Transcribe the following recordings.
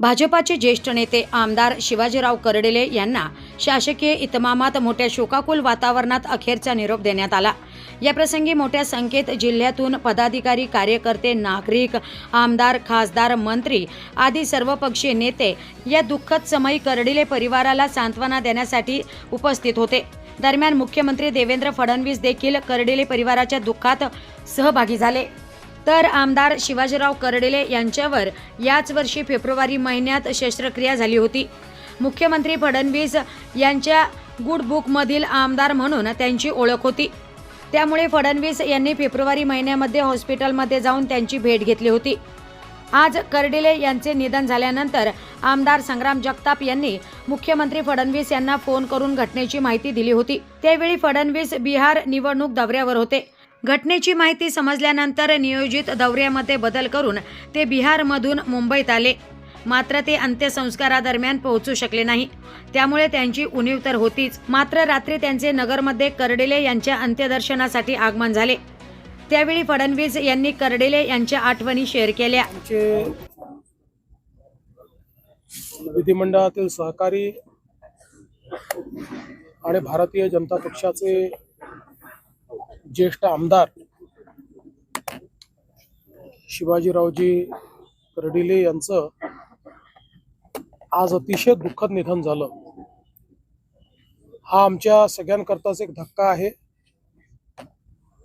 भाजपाचे ज्येष्ठ नेते आमदार शिवाजीराव करडेले यांना शासकीय इतमामात मोठ्या शोकाकुल वातावरणात अखेरचा निरोप देण्यात आला. याप्रसंगी मोठ्या संख्येत जिल्ह्यातून पदाधिकारी कार्यकर्ते नागरिक आमदार खासदार मंत्री आदी सर्वपक्षीय नेते या दुःखद समयी करडिले परिवाराला सांत्वना देण्यासाठी उपस्थित होते. दरम्यान मुख्यमंत्री देवेंद्र फडणवीस देखील कर्डिले परिवाराच्या दुःखात सहभागी झाले. तर आमदार शिवाजीराव करडेले यांच्यावर याच वर्षी फेब्रुवारी महिन्यात शस्त्रक्रिया झाली होती. मुख्यमंत्री फडणवीस यांच्या गुड बुकमधील आमदार म्हणून त्यांची ओळख होती. त्यामुळे फडणवीस यांनी फेब्रुवारी महिन्यामध्ये हॉस्पिटलमध्ये जाऊन त्यांची भेट घेतली होती. आज कर्डिले यांचे निधन झाल्यानंतर आमदार संग्राम जगताप यांनी मुख्यमंत्री फडणवीस यांना फोन करून घटनेची माहिती दिली होती. त्यावेळी फडणवीस बिहार निवडणूक दौऱ्यावर होते. घटनेची माहिती समजल्यानंतर नियोजित दौऱ्यामध्ये बदल करून ते बिहारमधून मुंबईत आले. मात्र ते अंत्यसंस्कारादरम्यान पोहोचू शकले नाही. त्यामुळे त्यांची उणीव तर होतीच. मात्र रात्री त्यांचे नगरमध्ये कर्डिले यांच्या अंत्यदर्शनासाठी आगमन झाले. त्यावेळी फडणवीस यांनी कर्डिले यांच्या आठवणी शेअर केल्या. विधिमंडळातील सहकारी आणि भारतीय जनता पक्षाचे ज्येष्ठ आमदार शिवाजीरावजी कर्डिले यांचं आज अतिशय दुःखद निधन झालं. हा आमच्या सगळ्यांकरताच एक धक्का आहे.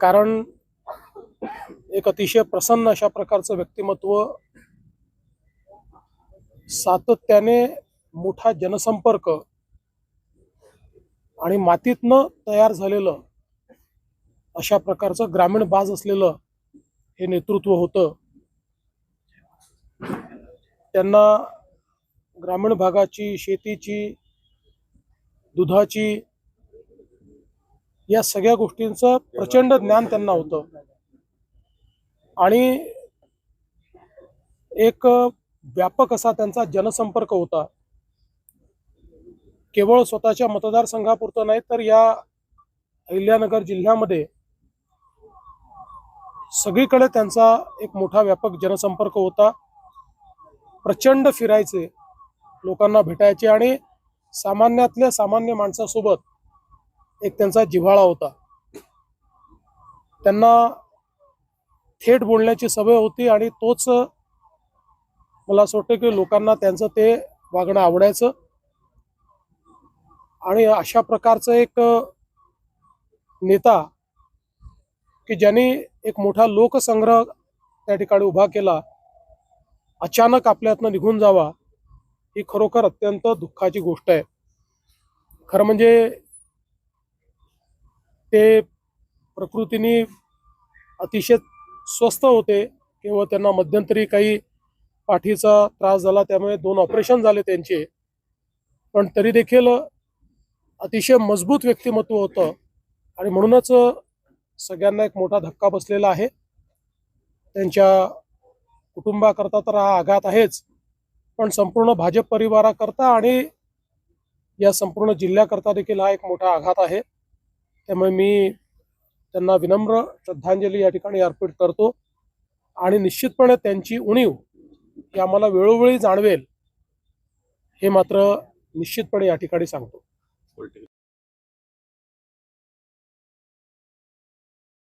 कारण एक अतिशय प्रसन्न अशा प्रकारचं व्यक्तिमत्व सातत्याने मोठा जनसंपर्क आणि मातीतनं तयार झालेलं अशा प्रकारचं ग्रामीण बाज असलेलं हे नेतृत्व होतं. त्यांना ग्रामीण भागाची शेतीची दुधाची या सगळ्या गोष्टींचं प्रचंड ज्ञान त्यांना होतं. आणि एक व्यापक असा त्यांचा जनसंपर्क होता. केवळ स्वतःच्या मतदारसंघापुरतं नाही तर या अहिल्यानगर जिल्ह्यामध्ये सगळीकडे त्यांचा एक मोठा व्यापक जनसंपर्क होता. प्रचंड फिरायचे लोकांना भेटायचे आणि सामान्यातल्या सामान्य माणसासोबत एक त्यांचा जिव्हाळा होता. त्यांना थेट बोलण्याची सवय होती आणि तोच मला असं वाटतं की लोकांना त्यांचं ते वागणं आवडायचं. आणि अशा प्रकारचं एक नेता की ज्यांनी एक मोठा लोकसंग्रह त्या ठिकाणी उभा केला. अचानक आपल्यातनं निघून जावा ही खरोखर अत्यंत दुःखाची गोष्ट आहे. खरं म्हणजे ते प्रकृतीने अतिशय स्वस्त होते केवळ त्यांना मध्यंतरी काही पाठीचा त्रास झाला त्यामुळे दोन ऑपरेशन झाले त्यांचे. पण तरी देखील अतिशय मजबूत व्यक्तिमत्व होतं. आणि म्हणूनच सगळ्यांना एक मोठा धक्का बसलेला आहे. त्यांच्या कुटुंबाकरता तर हा आघात आहेच पण संपूर्ण भाजप परिवाराकरता आणि या संपूर्ण जिल्ह्याकरता देखील हा एक मोठा आघात आहे. त्यामुळे मी त्यांना विनम्र श्रद्धांजली या ठिकाणी अर्पित करतो आणि निश्चितपणे त्यांची उणीव ही आम्हाला वेळोवेळी जाणवेल हे मात्र निश्चितपणे या ठिकाणी सांगतो.